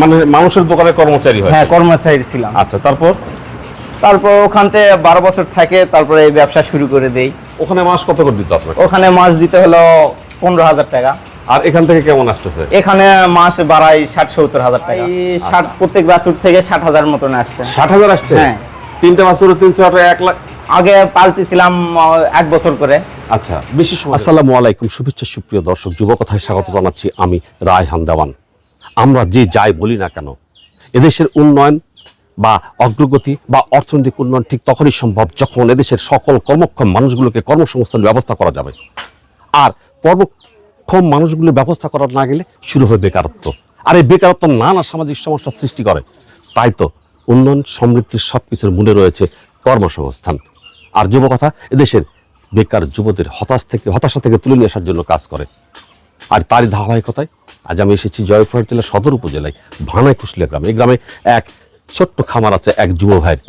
মানে মানুষের দোকানে কর্মচারী হয়? হ্যাঁ কর্মচারী ছিলাম। আচ্ছা তারপর? তারপর ওখান থেকে বারো বছর থাকে তারপরে এই ব্যবসা শুরু করে দেই। ওখানে মাস কত করে দিত আপনাকে? ওখানে মাছ দিতে হলো পনেরো হাজার টাকা। আর এখান থেকে কেমন আসতেছে? এখানে মাস বাড়াই ষাট সত্তর হাজার টাকা। এই ষাট প্রত্যেক বাছুর থেকে ষাট হাজার মতন আসছে। ষাট হাজার আসছে? হ্যাঁ। তিনটা মাসের তিনশো আট এক লাখ আগে পালতেছিলাম আহ, এক বছর করে। আচ্ছা বেশি সময় আসসালামু আলাইকুম শুভেচ্ছা সুপ্রিয় দর্শক যুবকথায় স্বাগত জানাচ্ছি আমি রায়হান দেওয়ান। আমরা যে যাই বলি না কেন, এদেশের উন্নয়ন বা অগ্রগতি বা অর্থনৈতিক উন্নয়ন ঠিক তখনই সম্ভব যখন এদেশের সকল কর্মক্ষম মানুষগুলোকে কর্মসংস্থানের ব্যবস্থা করা যাবে। আর কর্মক্ষম মানুষগুলো ব্যবস্থা করা না গেলে শুরু হয় বেকারত্ব। আর এই বেকারত্ব নানা সামাজিক সমস্যার সৃষ্টি করে। তাই তো উন্নয়ন সমৃদ্ধির সব কিছুর মূলে রয়েছে কর্মসংস্থান। আর যুবকথা, এদেশের বেকার যুবদের হতাশ থেকে, হতাশা থেকে তুলে নিয়ে আসার জন্য কাজ করে। আর তারই ধারাবাহিকতায় আজ আমি এসেছি জয়পুরহাট জেলার সদর উপজেলায় ভানাই কুশলিয়া গ্রামে। এই গ্রামে এক ছোট্ট খামার আছে এক যুব ভাইয়ের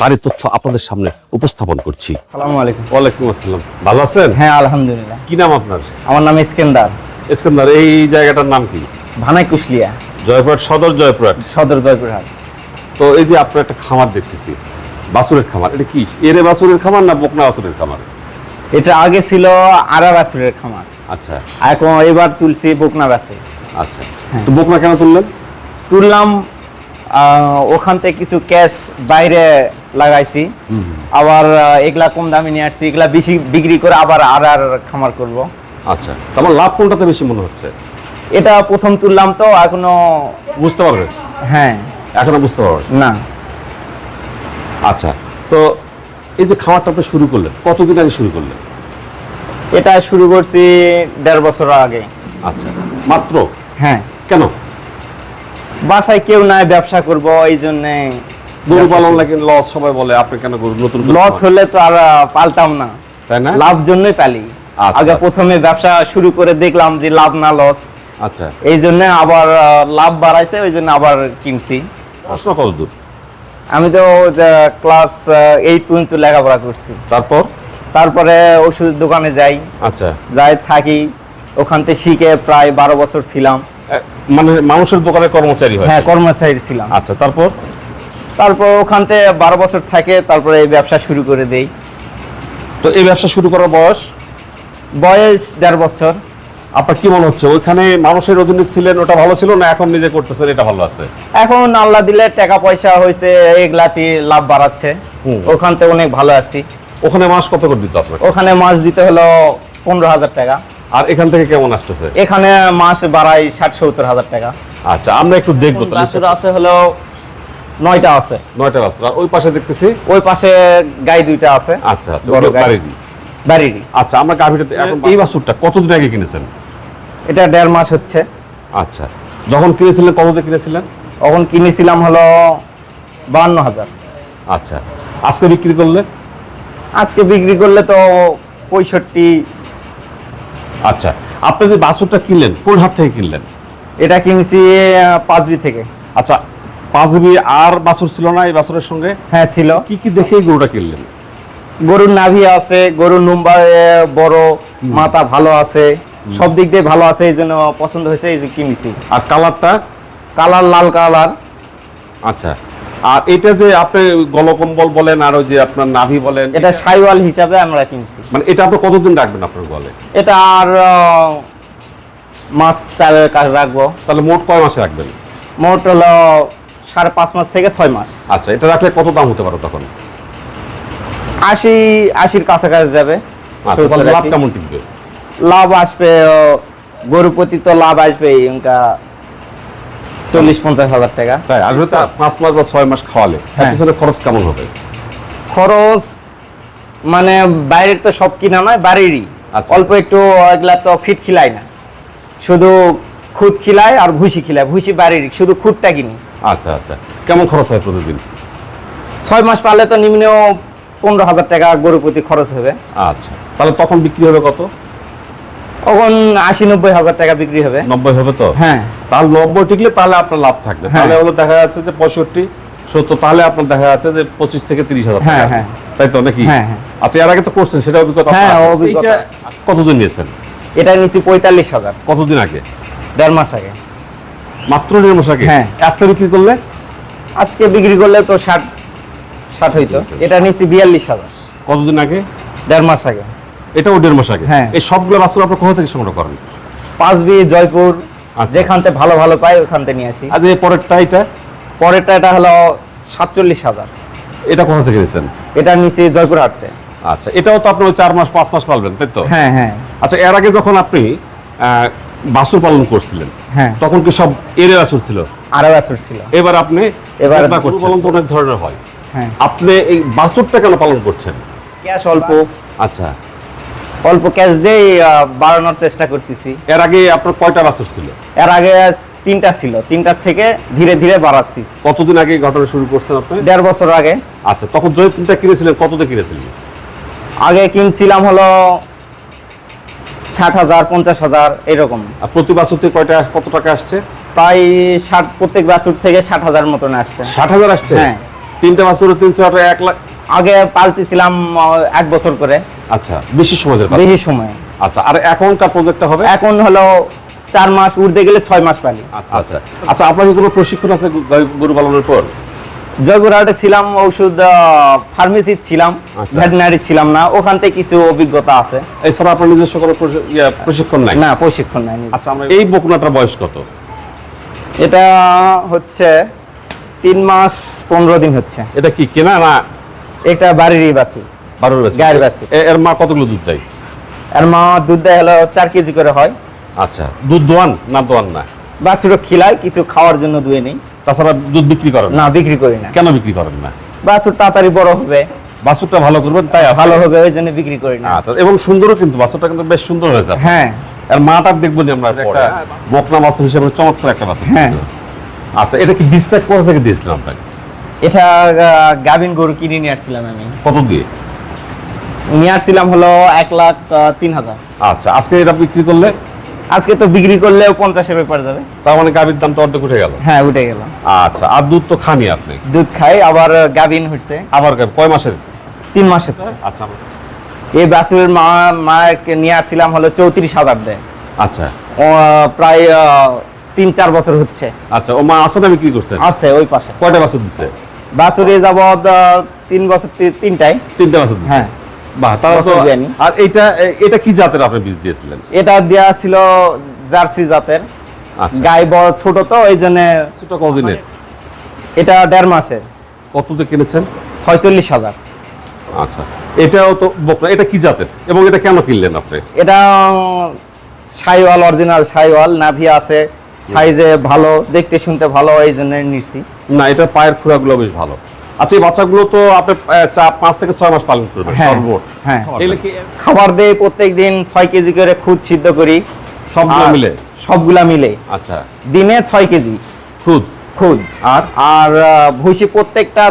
তারই তথ্য আপনাদের সামনে উপস্থাপন করছি। সালামু আলাইকুম। ওয়ালাইকুম আসসালাম। ভালো আছেন? হ্যাঁ আলহামদুলিল্লাহ। কি নাম আপনার? আমার নাম ইস্কেন্দার। ইস্কান্দার এই জায়গাটার নাম কি? ভানাই কুশলিয়া। জয়পুরহাট সদর জয়পুরহাট। সদর জয়পুরহাট। তো এই যে আপনার একটা খামার দেখতেছি বাসুরের খামার। এটা কি? এরে বাসুরের খামার না বকনা বাসুরের খামার? এটা আগে ছিল আরা বাছুরের খামার। আচ্ছা। এখন এবার তুলছি বকনা বাছুর আচ্ছা। তো বকনা কেন তুললেন? তুললাম ওখান থেকে কিছু ক্যাশ বাইরে লাগাইছি। আবার এগুলা কম দামে নিয়ে আসছি এগুলা বেশি বিক্রি করে আবার আর আর খামার করব। আচ্ছা। তো আমার লাভ কোনটাতে বেশি মনে হচ্ছে? এটা প্রথম তুললাম তো এখনও বুঝতে পারবেন হ্যাঁ। এখনও বুঝতে পারবেন না। আচ্ছা। তো এই যে খামারটা আপনি শুরু করলেন কতদিন আগে শুরু করলেন? এটা শুরু করছি দেড় বছর আগে। আচ্ছা। মাত্র? হ্যাঁ। কেন? বাসায় কেউ নাই ব্যবসা করব এই জন্যে গরু পালন লাগে লস সবাই বলে আপনি কেন গরু নতুন লস হলে তো আর পালতাম না। তাই না? লাভ জন্যই পালি। আচ্ছা। আগে প্রথমে ব্যবসা শুরু করে দেখলাম যে লাভ না লস আচ্ছা। এই জন্য আবার লাভ বাড়াইছে ওই জন্য আবার কিনছি। প্রশ্ন কত দূর আমি তো ক্লাস এইট পর্যন্ত লেখাপড়া করছি। তারপর? তারপরে ওষুধের দোকানে যাই। আচ্ছা। যাই থাকি। ওখান থেকে শিখে প্রায় বারো বছর ছিলাম। মানে মানুষের দোকানে কর্মচারী হয়? হ্যাঁ কর্মচারী ছিলাম। আচ্ছা তারপর? তারপর ওখান থেকে বারো বছর থাকে তারপরে এই ব্যবসা শুরু করে দেই। তো এই ব্যবসা শুরু করার বয়স? বয়স দেড় বছর। আপনার কি মনে হচ্ছে ওইখানে মানুষের অধীনে ছিলেন ওটা ভালো ছিল না এখন নিজে করতেছেন এটা ভালো আছে? এখন আল্লাহ দিলে টাকা পয়সা হয়েছে এগুলাতে লাভ বাড়াচ্ছে। ওখান থেকে অনেক ভালো আছি। ওখানে মাস কত করে দিত আপনাকে? ওখানে মাছ দিতে হলো পনেরো হাজার টাকা। আর এখান থেকে কেমন আসতেছে? এখানে মাস বাড়াই ষাট সত্তর হাজার টাকা। আচ্ছা আমরা একটু দেখব তাহলে। আছে হলো নয়টা আছে। নয়টা রাস্তা ওই পাশে দেখতেছি? ওই পাশে গাই দুইটা আছে। আচ্ছা আচ্ছা বড়। বাড়িরই। বাড়িরই। আচ্ছা আমরা গাভিটা এখন এই বাছুরটা কতদিন আগে কিনেছেন? এটা দেড় মাস হচ্ছে। আচ্ছা যখন কিনেছিলেন কততে কিনেছিলেন? তখন কিনেছিলাম হলো বাহান্ন হাজার। আচ্ছা আজকে বিক্রি করলে আজকে বিক্রি করলে তো পঁয়ষট্টি। আচ্ছা আপনি যে বাছুরটা কিনলেন কোন হাট থেকে কিনলেন? এটা কিনছি পাঁচবি থেকে। আচ্ছা পাঁচবি আর বাছুর ছিল না এই বাছুরের সঙ্গে? হ্যাঁ ছিল। কি কি দেখে গরুটা কিনলেন? গরুর নাভি আছে গরুর এ, বড় মাথা ভালো আছে সব দিক দিয়ে ভালো আছে এই জন্য পছন্দ হয়েছে এই যে কিনেছি। আর কালারটা? কালার লাল কালার। আচ্ছা আর এটা যে আপনি গলকম্বল বলেন আর ওই যে আপনার নাভি বলেন এটা সাইওয়াল হিসাবে আমরা কিনছি। মানে এটা আপনি কতদিন রাখবেন আপনার গলে? এটা আর মাস চারের কাজ রাখব। তাহলে মোট কয় মাসে রাখবেন? মোট হলো সাড়ে পাঁচ মাস থেকে ছয় মাস। আচ্ছা এটা রাখলে কত দাম হতে পারে তখন? আশি আশির কাছাকাছি যাবে। আচ্ছা লাভ কেমন টিকবে? লাভ আসবে ও, গরু প্রতি তো লাভ আসবে ইনকা চল্লিশ পঞ্চাশ হাজার টাকা। তাই আসবে পাঁচ মাস বা ছয় মাস খাওয়ালে হ্যাঁ। পিছনে খরচ কেমন হবে? খরচ মানে বাইরের তো সব কিনা নয় বাড়িরই। আচ্ছা। অল্প একটু এগুলা তো ফিট খিলাই না। শুধু খুদ খিলায় আর ভুসি খিলায় ভুসি বাড়ির শুধু খুদটা কিনি। আচ্ছা আচ্ছা। কেমন খরচ হয় প্রতিদিন? ছয় মাস পারলে তো নিম্ন পনেরো হাজার টাকা গরু প্রতি খরচ হবে। আচ্ছা। তাহলে তখন বিক্রি হবে কত? তখন আশি নব্বই হাজার টাকা বিক্রি হবে। নব্বই হবে তো? হ্যাঁ। তাহলে নব্বই টিকলে তাহলে আপনার লাভ থাকবে। হ্যাঁ। তাহলে হলো দেখা যাচ্ছে যে পঁয়ষট্টি সত্তর তাহলে আপনার দেখা যাচ্ছে যে পঁচিশ থেকে তিরিশ হাজার হ্যাঁ, হ্যাঁ। তাই তো নাকি? হ্যাঁ, হ্যাঁ। আচ্ছা এর আগে তো করছেন সেটা অভিজ্ঞতা হ্যাঁ, অভিজ্ঞতা। কতদিন নিয়েছেন? এটা নিচ্ছি পঁয়তাল্লিশ হাজার। কতদিন আগে? দেড় মাস আগে। মাত্র দেড় মাস আগে? হ্যাঁ। আচ্ছা বিক্রি করলে? আজকে বিক্রি করলে তো ষাট ষাট হইতো। এটা নিচ্ছি বিয়াল্লিশ হাজার। কতদিন আগে? দেড় মাস আগে। এটাও দেড় মাস আগে হ্যাঁ। এই সবগুলো বাছুর আপনার কোথা থেকে সংগ্রহ করেন? পাঁচ বি জয়পুর আচ্ছা। যেখান থেকে ভালো ভালো পাই ওখান থেকে নিয়ে আসি। এই পরেরটা এটা? পরেরটা এটা হলো সাতচল্লিশ হাজার। এটা কোথা থেকে নিয়েছেন? এটা নিচ্ছি জয়পুর হাটতে। আচ্ছা এটাও তো আপনি ওই চার মাস পাঁচ মাস পালবেন তাই তো? হ্যাঁ হ্যাঁ। আচ্ছা এর আগে যখন আপনি বাছুর পালন করছিলেন হ্যাঁ। তখন কি সব এরে বাছুর ছিল? আরও বছর ছিল। এবার আপনি এবার পালন তো অনেক ধরনের হয়। হ্যাঁ। আপনি এই বাছুরটা কেন পালন করছেন? ক্যাশ অল্প। আচ্ছা। অল্প ক্যাশ দিয়ে বাড়ানোর চেষ্টা করতেছি। এর আগে আপনার কয়টা বাছুর ছিল? এর আগে তিনটা ছিল। তিনটার থেকে ধীরে ধীরে বাড়াচ্ছি। কতদিন আগে ঘটনা শুরু করছেন আপনি? দেড় বছর আগে। আচ্ছা তখন জয় তিনটা কিনেছিলেন কততে কিনেছিলেন? আগে কিনছিলাম হলো ষাট হাজার পঞ্চাশ হাজার এরকম। আর প্রতি বাছুরতে কয়টা কত টাকা আসছে? প্রায় ষাট প্রত্যেক বাছুর থেকে ষাট হাজার মতন আসছে। ষাট হাজার আসছে? হ্যাঁ। তিনটা বাছুরে তিনশো এক লাখ আগে পালতেছিলাম এক বছর করে। আচ্ছা বেশি সময় বেশি সময়। আচ্ছা আর এখনকার প্রজেক্টটা হবে? এখন হলো চার মাস উঠতে গেলে ছয় মাস পালি। আচ্ছা আচ্ছা। আচ্ছা আপনার কি কোনো প্রশিক্ষণ আছে গরু- পালনের পর? জয়পুরহাটে ছিলাম ওষুধ ফার্মেসি ছিলাম আচ্ছা। ভেটেনারি ছিলাম না ওখান থেকে কিছু অভিজ্ঞতা আছে। এছাড়া আপনার নিজস্ব কোনো প্রশিক্ষণ নাই? না প্রশিক্ষণ নাই আচ্ছা আমরা এই বকুনাটার বয়স কত? এটা হচ্ছে তিন মাস পনেরো দিন হচ্ছে। এটা কি কেনা না? এটা বাড়িরই বাছুর। বারোর বাছুর? গায়ের বাছুর। এর মা কতগুলো দুধ দেয়? আর মা দুধ দেয় হলো চার কেজি করে হয়। আচ্ছা দুধ দোয়ান না দোয়ান না? বাছুরও খিলায় কিছু খাওয়ার জন্য দুয়ে নেই। তাছাড়া দুধ বিক্রি করেন না? বিক্রি করি না। কেন বিক্রি করেন না? বাছুর তাড়াতাড়ি বড় হবে। বাছুরটা ভালো করবেন তাই ভালো হবে ওই জন্য বিক্রি করি না। আচ্ছা এবং সুন্দরও কিন্তু বাছুরটা কিন্তু বেশ সুন্দর হয়েছে আপনার। হ্যাঁ। আর মাটা দেখব নি আমরা একটা বকনা বাছুর হিসেবে চমৎকার একটা বাছুর হ্যাঁ। আচ্ছা এটা কি বীজটা কোথা থেকে দিয়েছিলাম আপনাকে? এটা গাভিন গরু কিনে নিয়ে আসছিলাম আমি। কত দিয়ে? নিয়ে আসছিলাম হলো এক লাখ তিন হাজার। আচ্ছা আজকে এটা বিক্রি করলে? আজকে তো বিক্রি করলেও পঞ্চাশের ব্যাপার যাবে। তার মানে গাভীর দাম তো অর্ধেক উঠে গেল? হ্যাঁ উঠে গেল। আচ্ছা আর দুধ তো খানি আপনি? দুধ খাই আবার গাভিন হচ্ছে আবার কয় মাসের? তিন মাস হচ্ছে। আচ্ছা এই বাছুরের মা মাকে নিয়ে আসছিলাম হলো চৌত্রিশ হাজার দেয়। আচ্ছা। প্রায় তিন চার বছর হচ্ছে। আচ্ছা ও মা আসলে বিক্রি করছেন আছে ওই পাশে। কয়টা বাছুর দিচ্ছে বাছুরে যাবৎ তিন বছর তি- তিনটায়। তিনটা বাছুর হ্যাঁ। আর এটা এটা কি জাতের আপনি বীজ দিয়েছিলেন? এটা দেওয়া ছিল জার্সি জাতের। আচ্ছা। গায়ে বড় ছোট তো ওই জন্য সেটা কতদিনের? এটা দেড় মাসের। কততে কিনেছেন? ছয়চল্লিশ হাজার। আচ্ছা এটাও তো বকরা এটা কি জাতের? এবং এটা কেন কিনলেন আপনি? এটা সাইওয়াল অরিজিনাল সাইওয়াল নাভি আছে সাইজে ভালো দেখতে শুনতে ভালো এই জন্য নিচ্ছি না এটা পায়ের খুঁড়াগুলো বেশ ভালো। আচ্ছা এই বাচ্চাগুলো তো আপনি পাঁচ থেকে ছয় মাস পালন করবেন হ্যাঁ, হ্যাঁ। খাবার দেই প্রত্যেক দিন ছয় কেজি করে খুদ সিদ্ধ করি। সবগুলো মিলে? সবগুলা মিলে। আচ্ছা। দিনে ছয় কেজি। খুদ? খুদ। আর? আর ভুসি প্রত্যেকটা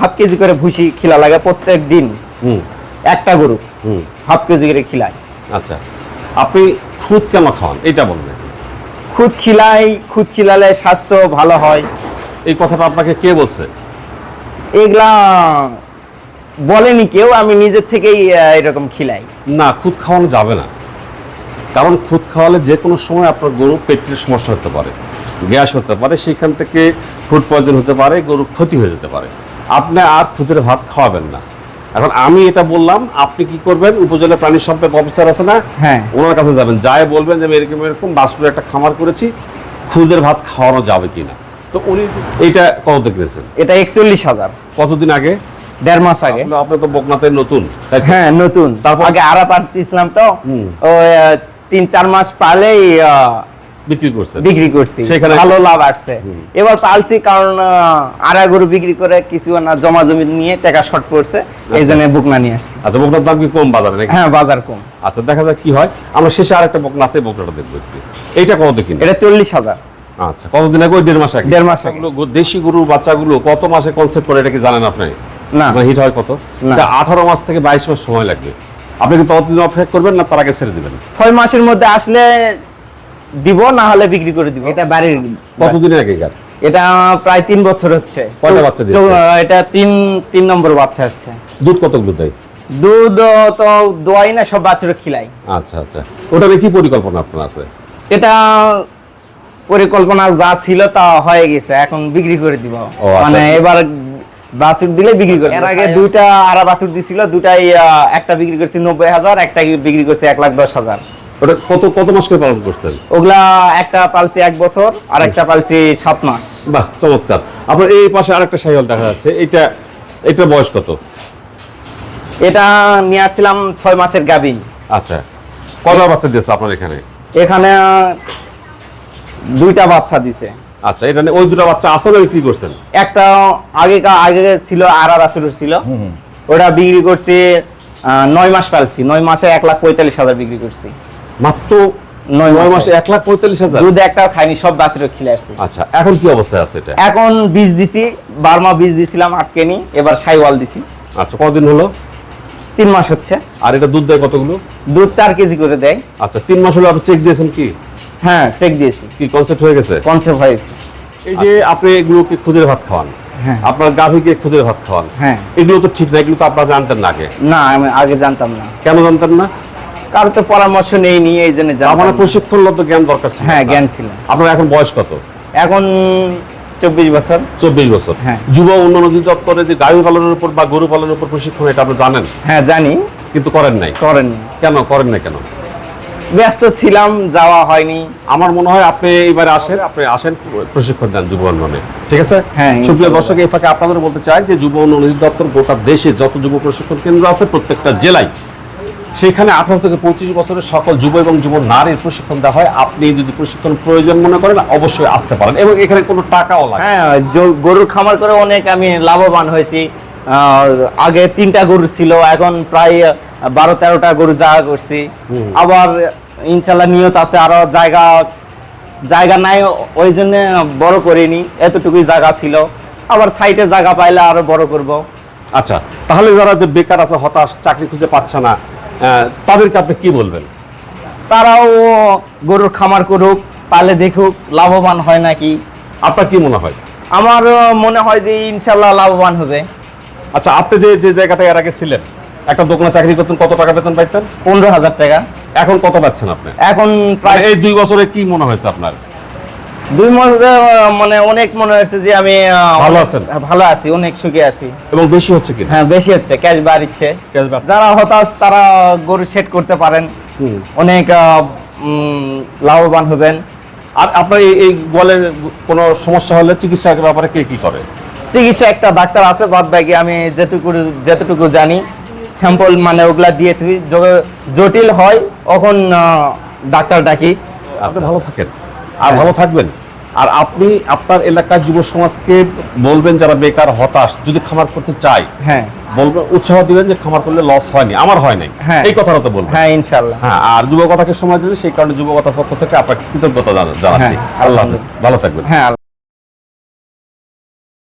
হাফ কেজি করে ভুসি খিলা লাগে প্রত্যেক দিন। হুম। একটা গরু হুম। হাফ কেজি করে খিলায়। আচ্ছা। আপনি খুদ কেন খাওয়ান? এটা বলবেন খুদ খিলাই খুদ খিলালে স্বাস্থ্য ভালো হয়। এই কথাটা আপনাকে কে বলছে? এগুলা বলেনি কেউ আমি নিজের থেকেই এরকম খিলাই। না খুদ খাওয়ানো যাবে না। কারণ খুদ খাওয়ালে যে কোনো সময় আপনার গরু পেটের সমস্যা হতে পারে গ্যাস হতে পারে সেইখান থেকে ফুড পয়জন হতে পারে গরু ক্ষতি হয়ে যেতে পারে। আপনি আর খুদের ভাত খাওয়াবেন না। এখন আমি এটা বললাম আপনি কি করবেন? উপজেলা প্রাণী সম্পদ অফিসার আছে না? হ্যাঁ। ওনার কাছে যাবেন। যাই বলবেন যে আমি এরকম এরকম বাসপুরে একটা খামার করেছি খুদের ভাত খাওয়ানো যাবে কিনা। তো উনি কততে কিনেছেন এটা একচল্লিশ হাজার। কতদিন আগে? দেড় মাস আগে। আপনি তো বকনাতে নতুন হ্যাঁ নতুন। তারপর? আগে আড়া তো। তিন চার মাস পালেই বিক্রি করছেন। বিক্রি করছি। সেখানে- ভালো লাভ আসছে। এবার পালছি কারণ আড়া গরু বিক্রি করে কিছু না জমা জমি নিয়ে টাকা শর্ট পড়ছে এই জন্য বুকনা নিয়ে আসছি। আচ্ছা বকনার দাম কি কম বাজারে নাকি? হ্যাঁ বাজার কম। আচ্ছা দেখা যাক কি হয়। আমরা শেষে আরেকটা বকনা আছে বকনাটা দেখব এইটা কত কিনে? এটা চল্লিশ হাজার। আচ্ছা কতদিন আগে? ওই দেড় মাস আগে? দেড় মাস আগে। দেশি গরুর বাচ্চাগুলো কত মাসে কনসেপ্ট করে এটা কি জানেন আপনি? না। হিট হয় কত? না। আঠারো মাস থেকে বাইশ মাস সময় লাগবে। আপনি কি ততদিন অপেক্ষা করবেন না তার আগে ছেড়ে দিবেন? ছয় মাসের মধ্যে আসলে দিব না হলে বিক্রি করে দিব। এটা বাড়ির কতদিনের আগে এটা প্রায় তিন বছর হচ্ছে। কয়টা বাচ্চা? এটা তিন তিন নম্বর বাচ্চা হচ্ছে। দুধ কতগুলো দেয়? দুধ তো দোয়াই না সব বাচ্চারা খিলাই। আচ্ছা আচ্ছা। ওটা কি পরিকল্পনা আপনার আছে? এটা পরিকল্পনা যা ছিল তা হয়ে গেছে এখন বিক্রি করে দিব। আচ্ছা। মানে এবার বাছুর দিলে বিক্রি করে এর আগে দুইটা আরা বাছুর দিছিল দুটাই একটা বিক্রি করছি নব্বই হাজার একটা বিক্রি করছি এক লাখ দশ হাজার। ওটা কত কত মাস করে পালন করছেন? ওগুলা একটা পালছি এক বছর আর একটা পালছি সাত মাস। বাহ চমৎকার। আপনার এই পাশে আরেকটা সাইকেল দেখা যাচ্ছে এটা এটা বয়স কত? এটা নিয়ে আসছিলাম ছয় মাসের গাবিন আচ্ছা। কটা বাচ্চা দিয়েছে আপনার এখানে? এখানে দুইটা বাচ্চা দিছে। আচ্ছা এটা নিয়ে- ওই দুটো বাচ্চা আসলে বিক্রি করছেন? একটা আগে আগে ছিল আর আর বাছুর ছিল। ওটা বিক্রি করছি নয় মাস পালছি। নয় মাসে এক লাখ পঁয়তাল্লিশ হাজার বিক্রি করছি। মাত্র নয় মাসে। মাসে এক লাখ পঁয়তাল্লিশ হাজার? দুধ একটা খাইনি সব বাছুরে খেলে আসছি। আচ্ছা এখন কি অবস্থায় আছে এটা? এখন বীজ দিছি বার্মা বীজ দিছিলাম আটকে নি এবার সাইওয়াল দিছি। আচ্ছা কদিন হলো? তিন মাস হচ্ছে। আর এটা দুধ দেয় কতগুলো? দুধ চার কেজি করে দেয়। আচ্ছা তিন মাস হলো আপনি চেক দিয়েছেন কি? হ্যাঁ চেক দিয়েছি। কি কনসেপ্ট হয়ে গেছে? কনসেপ্ট হয়েছে এই যে আপনি এগুলোকে খুদের ভাত খাওয়ান হ্যাঁ। আপনার গাভীকে খুদের ভাত খাওয়ান হ্যাঁ। এগুলো তো ঠিক না এগুলো তো আপনারা জানতেন না আগে। না আমি আগে জানতাম না। কেন জানতেন না? কারও তো পরামর্শ নেইনি এই জন্য আমার। প্রশিক্ষণ জ্ঞান দরকার ছিল হ্যাঁ জ্ঞান ছিল। আপনার এখন বয়স কত? এখন চব্বিশ বছর। চব্বিশ বছর। হ্যাঁ। যুব উন্নয়ন অধিদপ্তরে যে গাড়ি পালনের উপর বা গরু পালনের উপর প্রশিক্ষণ এটা আপনি জানেন? হ্যাঁ জানি। কিন্তু করেন নাই? করেন কেন? করেন না কেন? ব্যস্ত ছিলাম যাওয়া হয়নি। আমার মনে হয় আপনি এবারে আসেন আপনি আসেন প্রশিক্ষণ দেন যুব উন্নয়নে। ঠিক আছে? হ্যাঁ, সুপ্রিয়। দর্শক এই ফাঁকে আপনাদের বলতে চাই যে যুব উন্নয়ন অধিদপ্তর গোটা দেশে যত যুব প্রশিক্ষণ কেন্দ্র আছে প্রত্যেকটা জেলায় সেখানে আঠারো থেকে পঁচিশ বছরের সকল যুব এবং যুব নারীর প্রশিক্ষণ দেওয়া হয়। আপনি যদি প্রশিক্ষণ প্রয়োজন মনে করেন অবশ্যই আসতে পারেন এবং এখানে কোনো টাকাও লাগে না। হ্যাঁ গরুর খামার করে অনেক আমি লাভবান হয়েছি। আগে তিনটা গরু ছিল এখন প্রায় বারো তেরোটা গরু জায়গা করছি। আবার ইনশাল্লাহ নিয়ত আছে আরও জায়গা জায়গা নাই ওই জন্য বড় করিনি এতটুকুই জায়গা ছিল। আবার সাইডে জায়গা পাইলে আরও বড় করব। আচ্ছা তাহলে যারা যে বেকার আছে হতাশ চাকরি খুঁজে পাচ্ছে না তাদেরকে আপনি কি বলবেন? তারাও গরুর খামার করুক পালে দেখুক লাভবান হয় নাকি। আপনার কি মনে হয়? আমার মনে হয় যে ইনশাল্লাহ লাভবান হবে। আচ্ছা আপনি যে যে জায়গাটায় এর আগে ছিলেন একটা দোকানে চাকরি করতেন কত টাকা বেতন পাইতেন? পনেরো হাজার টাকা। এখন কত পাচ্ছেন আপনি? এখন মানে প্রায় এই দুই বছরে কি মনে হয়েছে আপনার? দুই মাস মানে অনেক মনে হয়েছে যে আমি ভালো আছেন? ভালো আছি অনেক সুখে আছি। এবং বেশি হচ্ছে কিনা হ্যাঁ বেশি হচ্ছে ক্যাশ বাড়িচ্ছে যারা হতাশ তারা গরু সেট করতে পারেন। অনেক লাভবান হবেন। আর আপনার এই এই গোয়ালের কোনো সমস্যা হলে চিকিৎসার ব্যাপারে কে কি করে? চিকিৎসা একটা ডাক্তার আছে বাদ বাকি আমি যেটুকু যেতটুকু জানি। স্যাম্পল মানে ওগুলা দিয়ে তুই জটিল হয় তখন ডাক্তার ডাকি। আপনি ভালো থাকেন। আর ভালো থাকবেন। আর আপনি আপনার এলাকার যুব সমাজকে বলবেন যারা বেকার হতাশ যদি খামার করতে চায় হ্যাঁ। বলবেন উৎসাহ দিবেন যে খামার করলে লস হয়নি আমার হয় নাই হ্যাঁ। এই কথাটা তো বলবেন। হ্যাঁ ইনশাল্লাহ হ্যাঁ আর যুবকথাকে সময় দিলে সেই কারণে যুবকথার পক্ষ থেকে আপনাকে কৃতজ্ঞতা জানাচ্ছি। হ্যাঁ, আল্লাহ হাফেজ। ভালো থাকবেন। হ্যাঁ